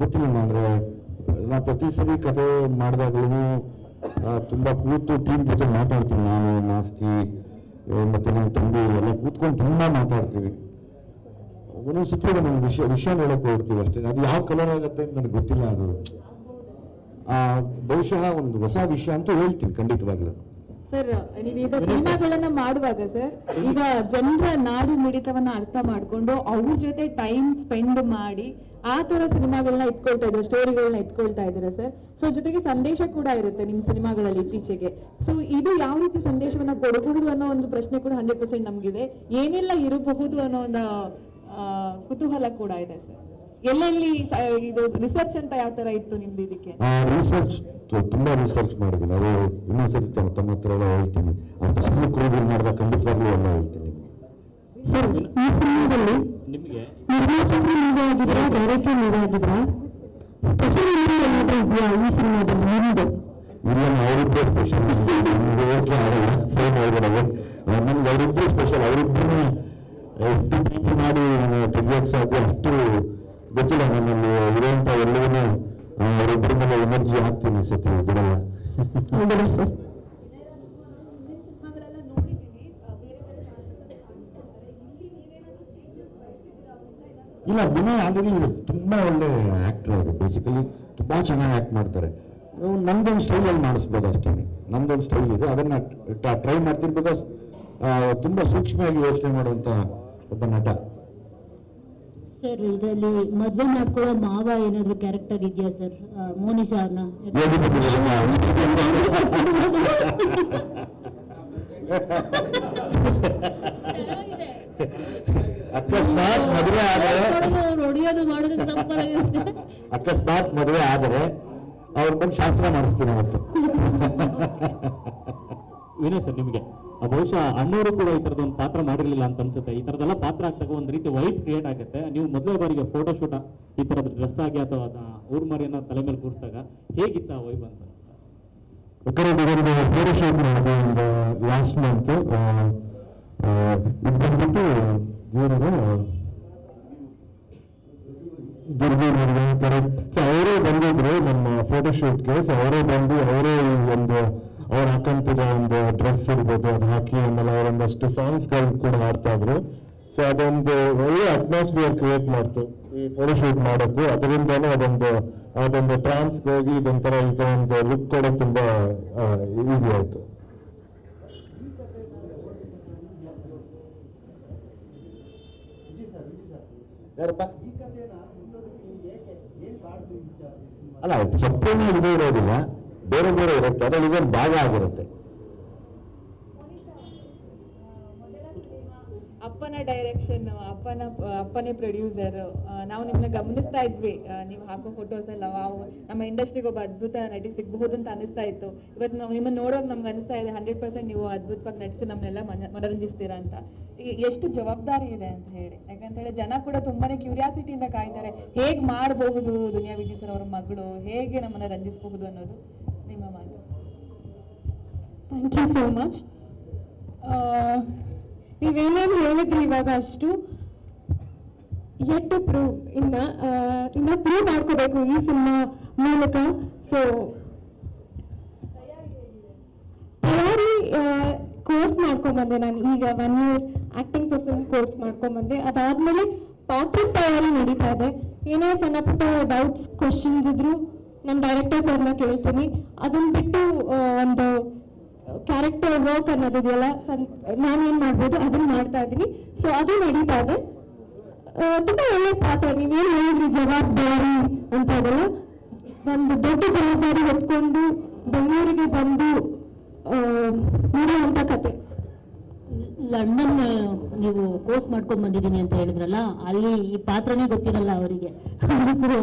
ಗೊತ್ತಿಲ್ಲ ಅಂದ್ರೆ ನಾ ಪ್ರತಿ ಸರಿ ಕತೆ ಮಾಡಿದಾಗಲೂ ತುಂಬಾ ಕೂತು ಟೀಮ್ ಜೊತೆ ಮಾತಾಡ್ತೀನಿ ನಾನು ನಾಸ್ತಿ ಮತ್ತು ನನ್ನ ತಂಗಿ ಎಲ್ಲ ಕೂತ್ಕೊಂಡು ತುಂಬಾ ಮಾತಾಡ್ತೀವಿ. ಒಂದೊಂದು ಸತಿ ನಮ್ಮ ವಿಷಯ ವಿಷಯ ಹೇಳಕ್ಕೆ ಹೋಗ್ತೀವಿ ಅಷ್ಟೇ. ಅದು ಯಾವ ಕಲರ್ ಆಗುತ್ತೆ ಅಂತ ನನಗೆ ಗೊತ್ತಿಲ್ಲ ಅದು. ಬಹುಶಃ ಒಂದು ಹೊಸ ವಿಷಯ ಅಂತೂ ಹೇಳ್ತೀನಿ ಖಂಡಿತವಾಗ್ಲೂ. ಸರ್ ಈಗ ಸಿನಿಮಾಗಳನ್ನ ಮಾಡುವಾಗ ಸರ್ ಈಗ ಜನರ ನಾಡು ಮಿಡಿತವನ್ನ ಅರ್ಥ ಮಾಡ್ಕೊಂಡು ಅವ್ರ ಜೊತೆ ಟೈಮ್ ಸ್ಪೆಂಡ್ ಮಾಡಿ ಆ ತರ ಸಿನಿಮಾಗಳನ್ನ ಇಟ್ಕೊಳ್ತಾ ಇದ್ದಾರೆ ಸ್ಟೋರಿಗಳನ್ನ ಇಟ್ಕೊಳ್ತಾ ಇದ್ದಾರೆ ಸರ್ ಸೊ ಜೊತೆಗೆ ಸಂದೇಶ ಕೂಡ ಇರುತ್ತೆ ನಿಮ್ ಸಿನಿಮಾಗಳಲ್ಲಿ ಇತ್ತೀಚೆಗೆ. ಸೊ ಇದು ಯಾವ ರೀತಿ ಸಂದೇಶವನ್ನ ಕೊಡಬಹುದು ಅನ್ನೋ ಒಂದು ಪ್ರಶ್ನೆ ಕೂಡ ಹಂಡ್ರೆಡ್ ಪರ್ಸೆಂಟ್ ನಮ್ಗಿದೆ. ಏನೆಲ್ಲ ಇರಬಹುದು ಅನ್ನೋ ಒಂದು ಕುತೂಹಲ ಕೂಡ ಇದೆ ಸರ್ ಎಲ್ಲೆಲ್ಲಿ ಇದು ರಿಸರ್ಚ್ ಅಂತ ಯಾವ ತರ ಇತ್ತು ನಿಮ್ದು ಇದಕ್ಕೆ? ರಿಸರ್ಚ್ ತುಂಬಾ ರಿಸರ್ಚ್ ಮಾಡಿದ್ದೀನಿ. ಅದು ಇನ್ನೊಂದ್ಸರಿ ತಮ್ಮ ತಮ್ಮ ಹತ್ರ ಎಲ್ಲ ಹೇಳ್ತೀನಿ. ಆ ಫಸ್ಟ್ ಲುಕ್ ಮಾಡಿದ ಮಾಡಿದಾಗ ಖಂಡಿತವಾಗ್ಲೂ ಎಲ್ಲ ಹೇಳ್ತೀನಿ ಸರ್ ಈ ಸಿನಿಮಾದಲ್ಲಿ ನಿಮಗೆ ನಿರ್ಮಾಪಕರು ನೀವೇ ಆಗಿದ್ರಾ ಡೈರೆಕ್ಟರ್ ನೀವೇ ಆಗಿದ್ರಾ ಸ್ಪೆಷಲ್ ಏನಾದ್ರೂ ಇದೆಯಾ ಈ ಸಿನಿಮಾದಲ್ಲಿ ನಿಮ್ದು? ಇಲ್ಲ ಅವರಿಬ್ಬರು ಸ್ಪೆಷಲ್ ನಮ್ಗೆ ಹೇಳಕ್ಕೆ ಆಗಲ್ಲ ಫೋನ್ ಹೊರಗಡೆ ನಮ್ಗೆ ಅವರಿಬ್ಬರು ಸ್ಪೆಷಲ್ ಅವರಿಬ್ಬರನ್ನ ಎಷ್ಟು ಪ್ರೀತಿ ಮಾಡಿ ತೆಗಿಯಕ್ಕೆ ಸಾಧ್ಯ ಅಷ್ಟು ಗೊತ್ತಿಲ್ಲ ನನ್ನಲ್ಲಿ ಇರುವಂತ ಎಲ್ಲವನ್ನೂ ಅವರಿಬ್ಬರ ಮೇಲೆ ಎನರ್ಜಿ ಹಾಕ್ತೀನಿ ಸತಿ ಬಿಡಲ್ಲ ಸರ್? ಇಲ್ಲ ವಿನಯ್ ಆಲ್ರೆಡಿ ತುಂಬಾ ಒಳ್ಳೆ ಆಕ್ಟರ್ ಅವರು. ಬೇಸಿಕಲಿ ತುಂಬಾ ಚೆನ್ನಾಗಿ ಆಕ್ಟ್ ಮಾಡ್ತಾರೆ. ನಂದೊಂದು ನಮ್ದೊಂದು ಸ್ಟೈಲಲ್ಲಿ ಮಾಡಿಸ್ಬೋದು ಅಷ್ಟೇ. ನಂದೊಂದು ಸ್ಟೈಲ್ ಇದೆ. ಅದನ್ನ ಟ್ರೈ ಮಾಡ್ತೀನಿ ಬಿಕಾಸ್ ತುಂಬಾ ಸೂಕ್ಷ್ಮವಾಗಿ ಯೋಚನೆ ಮಾಡುವಂತ ಒಬ್ಬ ನಟ. ಸರ್ ಇದರಲ್ಲಿ ಮದುವೆ ಮಾಡ್ಕೊಳ್ಳೋ ಮಾವ ಏನಾದ್ರು ಕ್ಯಾರೆಕ್ಟರ್ ಇದೆಯಾ ಸರ್ ಮೋನಿಶಾ ಅವ್ರನ್ನ ಅಕಸ್ಮಾತ್ ಮದುವೆ ಆದರೆ ಹೊಡಿಯೋದು ಮಾಡೋದು ತಪ್ಪಾಗಿರುತ್ತೆ ಅಕಸ್ಮಾತ್ ಮದುವೆ ಆದರೆ ಅವ್ರ ಬಂದು ಶಾಸ್ತ್ರ ಮಾಡಿಸ್ತೀನಿ ಅವತ್ತು. ವಿನಯ್ ಸರ್ ನಿಮಗೆ. ಬಹುಶಃ ಅಣ್ಣವರು ಕೂಡ ಈ ತರದ ಒಂದು ಪಾತ್ರ ಮಾಡಿರಲಿಲ್ಲ ಅಂತ ಅನ್ಸುತ್ತೆ. ಈ ತರದೆಲ್ಲ ಪಾತ್ರ ಆಗ್ತಾಗ ಒಂದು ರೀತಿ ವೈಟ್ ಕ್ರಿಯೇಟ್ ಆಗುತ್ತೆ. ನೀವು ಮೊದಲ ಬಾರಿಗೆ ಫೋಟೋ ಶೂಟ್ ಈ ತರದ ಡ್ರೆಸ್ ಆಗಿ ಅಥವಾ ಊರ್ ಮರಿಯನ್ನ ತಲೆ ಮೇಲೆ ಕೂರಿಸಿದಾಗ ಹೇಗಿತ್ತ ಆ ವೈಬ್ ಅಂತ? ಇದೊಂದು ಫೋಟೋ ಒಂದು ಲಾಸ್ಟ್ ಮಂತ್ ಇದು ಬಂದ್ಬಿಟ್ಟು ಇವ್ರಿಗೆ ದುರ್ಗಿ ಅವರೇ ಬಂದಿದ್ರು ನಮ್ಮ ಫೋಟೋ ಶೂಟ್ಗೆ ಸೊ ಅವರೇ ಬಂದು, ಅವರೇ ಒಂದು ಅವ್ರು ಹಾಕೊಂತಿರೋ ಒಂದು ಡ್ರೆಸ್ ಇರ್ಬೋದು, ಅದು ಹಾಕಿ ಆಮೇಲೆ ಅವರೊಂದಷ್ಟು ಸಾಂಗ್ಸ್ಗಳು ಕೂಡ ಹಾಡ್ತಾ ಇದ್ರು. ಸೊ ಅದೊಂದು ಒಳ್ಳೆ ಅಟ್ಮಾಸ್ಫಿಯರ್ ಕ್ರಿಯೇಟ್ ಮಾಡ್ತು. ಈ ಫೋಟೋ ಶೂಟ್ ಮಾಡೋದು. ಅದರಿಂದಾನು ಅದೊಂದು ಅದೊಂದು ಟ್ರಾನ್ಸ್ ಹೋಗಿ ಇದೊಂಥರ ಒಂದು ಲುಕ್ ಕೂಡ ತುಂಬಾ ಈಸಿ ಆಯ್ತು. ಯಾರಪ್ಪ? ಅಲ್ಲ ಸಂಪೂರ್ಣ ಇದು ಇರೋದಿಲ್ಲ. ಬೇರೆ ಬೇರೆ ಇರುತ್ತೆ. ಅದರಲ್ಲಿ ಇದೊಂದು ಭಾಗ ಆಗಿರುತ್ತೆ. ಅಪ್ಪನ ಡೈರೆಕ್ಷನ್ ಅಪ್ಪನ, ಅಪ್ಪನೇ ಪ್ರೊಡ್ಯೂಸರ್ ನಾವು ನಿಮ್ಮನ್ನ ಗಮನಿಸ್ತಾ ಇದ್ವಿ. ನೀವು ಹಾಕೋ ಫೋಟೋಸ್ ಎಲ್ಲ, ವಾವ್, ನಮ್ಮ ಇಂಡಸ್ಟ್ರಿಗೆ ಒಬ್ಬ ಅದ್ಭುತ ನಟಿ ಸಿಗಬಹುದು ಅಂತ ಅನಿಸ್ತಾ ಇತ್ತು. ಇವತ್ತು ನಾವು ನಿಮ್ಮನ್ನ ನೋಡೋಕೆ ನಮ್ಗೆ ಅನಿಸ್ತಾ ಇದೆ ಹಂಡ್ರೆಡ್ ಪರ್ಸೆಂಟ್ ನೀವು ಅದ್ಭುತವಾಗಿ ನಟಿಸಿ ನಮ್ಮನ್ನೆಲ್ಲ ಮನ- ಮನರಂಜಿಸ್ತೀರಾ ಅಂತ. ಎಷ್ಟು ಜವಾಬ್ದಾರಿ ಇದೆ ಅಂತ ಹೇಳಿ. ಯಾಕಂತ ಹೇಳಿ ಜನ ಕೂಡ ತುಂಬಾನೇ ಕ್ಯೂರಿಯಾಸಿಟಿಯಿಂದ ಕಾಯ್ತಾರೆ, ಹೇಗ್ ಮಾಡಬಹುದು ದುನಿಯಾ ವಿಜಯ್ ಸರ್ ಅವ್ರ ಮಗಳು, ಹೇಗೆ ನಮ್ಮನ್ನ ರಂಜಿಸಬಹುದು ಅನ್ನೋದು. ನಿಮ್ಮ ಮಾತು. ಥ್ಯಾಂಕ್ ಯು ಸೋ ಮಚ್ ನೀವೇನೇನು ಹೇಳಿದ್ರಿ ಇವಾಗ ಅಷ್ಟು? ಎಟ್ ಪ್ರೂವ್ ಇನ್ನ ಇನ್ನ ಪ್ರೂವ್ ಮಾಡ್ಕೋಬೇಕು ಈ ಸಿನಿಮಾ ಮೂಲಕ. ಸೊ ತಯಾರಿ ಕೋರ್ಸ್ ಮಾಡ್ಕೊಂಬಂದೆ ನಾನು. ಈಗ one year acting film course ಮಾಡ್ಕೊಂಬಂದೆ ಅದಾದ್ಮೇಲೆ ಪಾತ್ರ ತಯಾರಿ ನಡೀತಾ ಇದೆ. ಏನೋ ಸಣ್ಣ ಪುಟ್ಟ ಡೌಟ್ಸ್ ಕ್ವಶನ್ಸ್ ಇದ್ರು ನಮ್ಮ ಡೈರೆಕ್ಟರ್ ಸರ್ನ ಕೇಳ್ತೀನಿ. ಅದನ್ನ ಬಿಟ್ಟು ಒಂದು ಕ್ಯಾರೆಕ್ಟರ್ ವರ್ಕ್ ಅನ್ನೋದಿದೆಯಲ್ಲ ನಾನು ಏನು ಮಾಡ್ಬೋದು ಅದನ್ನ ಮಾಡ್ತಾ ಇದ್ದೀನಿ. ಸೊ ಅದು ನಡೀತಾ ಇದೆ. ತುಂಬಾ ಒಳ್ಳೆ ಪಾತ್ರ. ನೀವೇನ್ ಹೇಳಿದ್ರಿ, ಜವಾಬ್ದಾರಿ ಅಂತ ಇದೆಲ್ಲ ಒಂದು ದೊಡ್ಡ ಜವಾಬ್ದಾರಿ ಹೊತ್ಕೊಂಡು ಬೆಂಗಳೂರಿಗೆ ಬಂದು ನಡೆಯುವಂತ ಕತೆ. ಲಂಡನ್ ನೀವು ಕೋರ್ಸ್ ಮಾಡ್ಕೊಂಡ್ ಬಂದಿದ್ದೀನಿ ಅಂತ ಹೇಳಿದ್ರಲ್ಲ, ಅಲ್ಲಿ ಈ ಪಾತ್ರನೇ ಗೊತ್ತಿರಲ್ಲ ಅವರಿಗೆ.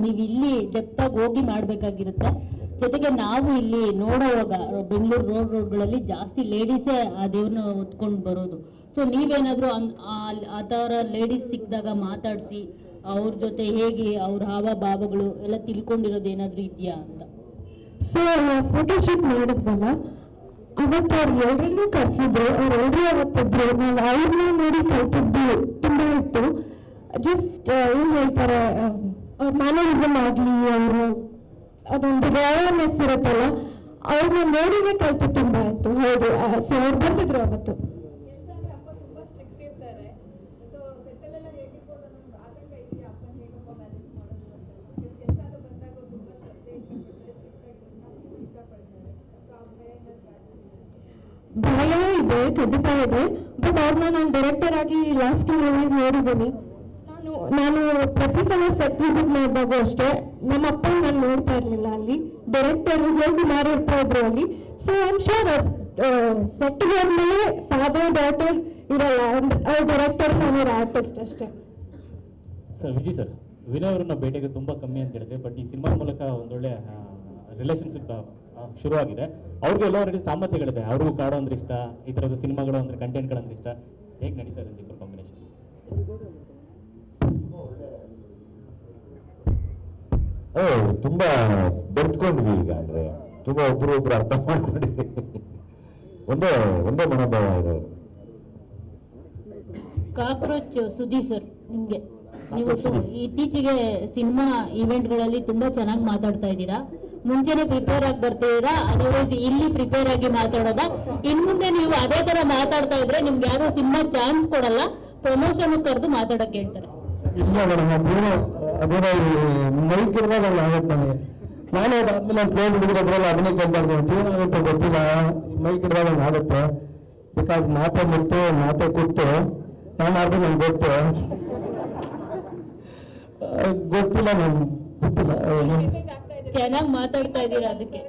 ನೀವು ಇಲ್ಲಿ ಡೆಪ್ತಾಗಿ ಹೋಗಿ ಮಾಡ್ಬೇಕಾಗಿರುತ್ತೆ. ಜೊತೆಗೆ ನಾವು ಇಲ್ಲಿ ನೋಡೋವಾಗ, ಬೆಂಗಳೂರು ರೋಡ್ ರೋಡ್ಗಳಲ್ಲಿ ಜಾಸ್ತಿ ಲೇಡೀಸೇ ಆ ದೇವ್ರನ್ನ ಹೊತ್ಕೊಂಡು ಬರೋದು. ಸೊ ನೀವೇನಾದ್ರೂ ಆ- ಥರ ಲೇಡೀಸ್ ಸಿಕ್ಕಿದಾಗ ಮಾತಾಡಿಸಿ, ಅವ್ರ ಜೊತೆ ಹೇಗೆ ಅವ್ರ ಹಾವ ಭಾವಗಳು ಎಲ್ಲ ತಿಳ್ಕೊಂಡಿರೋದು ಏನಾದರೂ ಇದೆಯಾ ಅಂತ? ಸೊ ಫೋಟೋಶೂಟ್ ಮಾಡಿದ್ವಲ್ಲ ಅವತ್ತು ಅವ್ರು ಎಲ್ರನ್ನೂ ಕರ್ಸಿದ್ರು, ಅವ್ರು ಎಲ್ಲರೂ ಅವತ್ತಿದ್ರು ನಾವು ಅವ್ರನ್ನ ನೋಡಿ ಕಲ್ತಿದ್ದು ತುಂಬಾ ಇತ್ತು. ಜಸ್ಟ್ ಏನ್ ಹೇಳ್ತಾರೆ ಅವ್ರ ಮ್ಯಾನರಿಸಮ್ ಆಗ್ಲಿ ಅವರು, ಅದೊಂದು ಅವೇರ್ನೆಸ್ ಇರುತ್ತಲ್ಲ, ಅವ್ರನ್ನ ನೋಡಿನೇ ಕಲ್ತು ತುಂಬಾ ಇತ್ತು. ಹೌದು ಸೊ ಅವ್ರು ಬಂದಿದ್ರು ಅವತ್ತು ಇದೆ ಖಂಡಿತ ಇದೆ. ಬಟ್ ಅವ್ರನ್ನ ನಾನು ಡೈರೆಕ್ಟರ್ ಆಗಿ ಲಾಸ್ಟ್ ಟೈಮ್ ಮೂವೀಸ್ ನೋಡಿದ್ದೀನಿ. ನಾನು ನಾನು ಪ್ರತಿ ಸಲ ಸೆಟ್ ವಿಸಿಟ್ ಮಾಡಿದಾಗೂ ಅಷ್ಟೇ, ನಮ್ಮ ಅಪ್ಪ ನಾನು ನೋಡ್ತಾ ಇರಲಿಲ್ಲ ಅಲ್ಲಿ. ಡೈರೆಕ್ಟರ್ ವಿಜಯ್ ಕುಮಾರ್ ಇರ್ತಾ ಇದ್ರು ಅಲ್ಲಿ. ಸೊ ಐಮ್ ಶೋರ್ ಸೆಟ್ ಮೇಲೆ ಫಾದರ್ ಡಾಟರ್ ಇರಲ್ಲ. ಅವ್ರ ಡೈರೆಕ್ಟರ್ ನಾನು ಆರ್ಟಿಸ್ಟ್ ಅಷ್ಟೇ. ಸರ್ ವಿಜಯ್ ಸರ್, ವಿನಯ್ ಅವರನ್ನ ಭೇಟಿಗೆ ತುಂಬಾ ಕಮ್ಮಿ ಅಂತ ಹೇಳಿದೆ ಬಟ್ ಈ ಸಿನಿಮಾ ಮೂಲಕ ಒಂದೊಳ್ಳೆ ರಿಲೇಶನ್ಶಿಪ್ ಶುರುವಾಗಿದೆ. ಅವ್ರಿಗೆ ಎಲ್ಲ ಆಲ್ರೆಡಿ ಸಾಮರ್ಥ್ಯಗಳಿದೆ. ಅವ್ರಿಗೂ ಕಾಡು ಅಂದ್ರೆ ಇಷ್ಟ ಈ ಥರದ ಸಿನಿಮಾಗಳು ಅಂದ್ರೆ ಕಂಟೆಂಟ್ಗಳಂದ್ರೆ ಇಷ್ಟ. ಹೇಗೆ ನಡೀತಾ ಇದೆ ಇಬ್ಬರು ಕಾಂಬಿನೇಷನ್ ಓ ತುಂಬಾ ಬೆರೆತ್ಕೊಂಡ್ವಿ ಈಗ ಅಂದ್ರೆ. ತುಂಬಾ ಒಬ್ರು ಒಬ್ರು ಅರ್ಥ ಮಾಡ್ಕೊಂಡ್ವಿ ಒಂದೇ ಒಂದೇ ಮನೋಭಾವ ಇದೆ. ಕಾಕ್ರೋಚ್ ಸುದ್ದಿ ಸರ್ ನಿಮ್ಗೆ. ನೀವು ಇತ್ತೀಚೆಗೆ ಸಿನಿಮಾ ಇವೆಂಟ್ಗಳಲ್ಲಿ ತುಂಬಾ ಚೆನ್ನಾಗಿ ಮಾತಾಡ್ತಾ ಇದ್ದೀರಾ. ಮುಂಚೆನೆ ಪ್ರಿಪೇರ್ ಆಗಿ ಬರ್ತೀರಾ ಅದರ್ವೈಸ್ ಇಲ್ಲಿ ಪ್ರಿಪೇರ್ ಆಗಿ ಮಾತಾಡೋದ. ಇನ್ ಮುಂದೆ ನೀವು ಅದೇ ತರ ಮಾತಾಡ್ತಾ ಇದ್ರೆ ನಿಮ್ಗೆ ಯಾರು ಸಿನಿಮಾ ಚಾನ್ಸ್ ಕೊಡಲ್ಲ. ಪ್ರಮೋಷನ್ ಕರೆದು ಮಾತಾಡಕ್ ಹೇಳ್ತಾರೆ. ಇಲ್ಲ ಮೇಡಮ್ ಅದೇ ಮೈಕ್ ಇರುವಾಗ ಅಲ್ಲಿ ಆಗುತ್ತೆ ನನಗೆ ನಾನು ಅದಾದ್ಮೇಲೆ ನಾನು ಪ್ಲೇನ್ ಹುಡುಗರದ್ರಲ್ಲಿ ಅದನ್ನೇ ಕೇಳ್ಬಾರ್ದು ಅಂತ. ಗೊತ್ತಿಲ್ಲ. ಮೈಕ್ ಇರುವಾಗ ಆಗುತ್ತೆ. ಬಿಕಾಸ್ ಮಾತೆ ಮುಟ್ಟು, ಮಾತೆ ಕೊಟ್ಟು. ನಾನು ಆದ್ರೆ ನಂಗೆ ಗೊತ್ತು. ಗೊತ್ತಿಲ್ಲ ನಾನು. ಗೊತ್ತಿಲ್ಲ ಚೆನ್ನಾಗಿ ಮಾತಾಡ್ತಾ ಇದ್ದೀರಾ ಅದಕ್ಕೆ?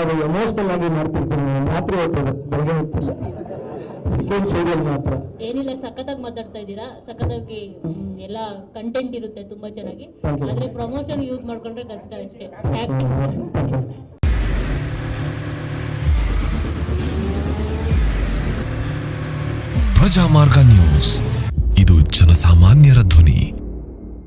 ಅದು ಎಮೋಷನಲ್ ಆಗಿ ಮಾಡ್ತಿರ್ತೀನಿ ರಾತ್ರಿ ಹೊತ್ತದು ಬೆಳಗ್ಗೆ ಹೊತ್ತಿಲ್ಲ. ಸೆಕೆಂಡ್ ಸೀರಿಯಲ್ ಮಾತ್ರ. ಏನಿಲ್ಲ ಸಖತ್ತಾಗಿ ಮಾತಾಡ್ತಾ ಇದ್ದೀರಾ? ಸಖತ್ತಾಗಿ ಎಲ್ಲ ಕಂಟೆಂಟ್ ಇರುತ್ತೆ ತುಂಬಾ ಚೆನ್ನಾಗಿ. ಆದ್ರೆ ಪ್ರಮೋಷನ್ ಯೂಸ್ ಮಾಡ್ಕೊಂಡ್ರೆ ಕಷ್ಟ ಅಷ್ಟೇ. ಪ್ರಜಾಮಾರ್ಗ ನ್ಯೂಸ್.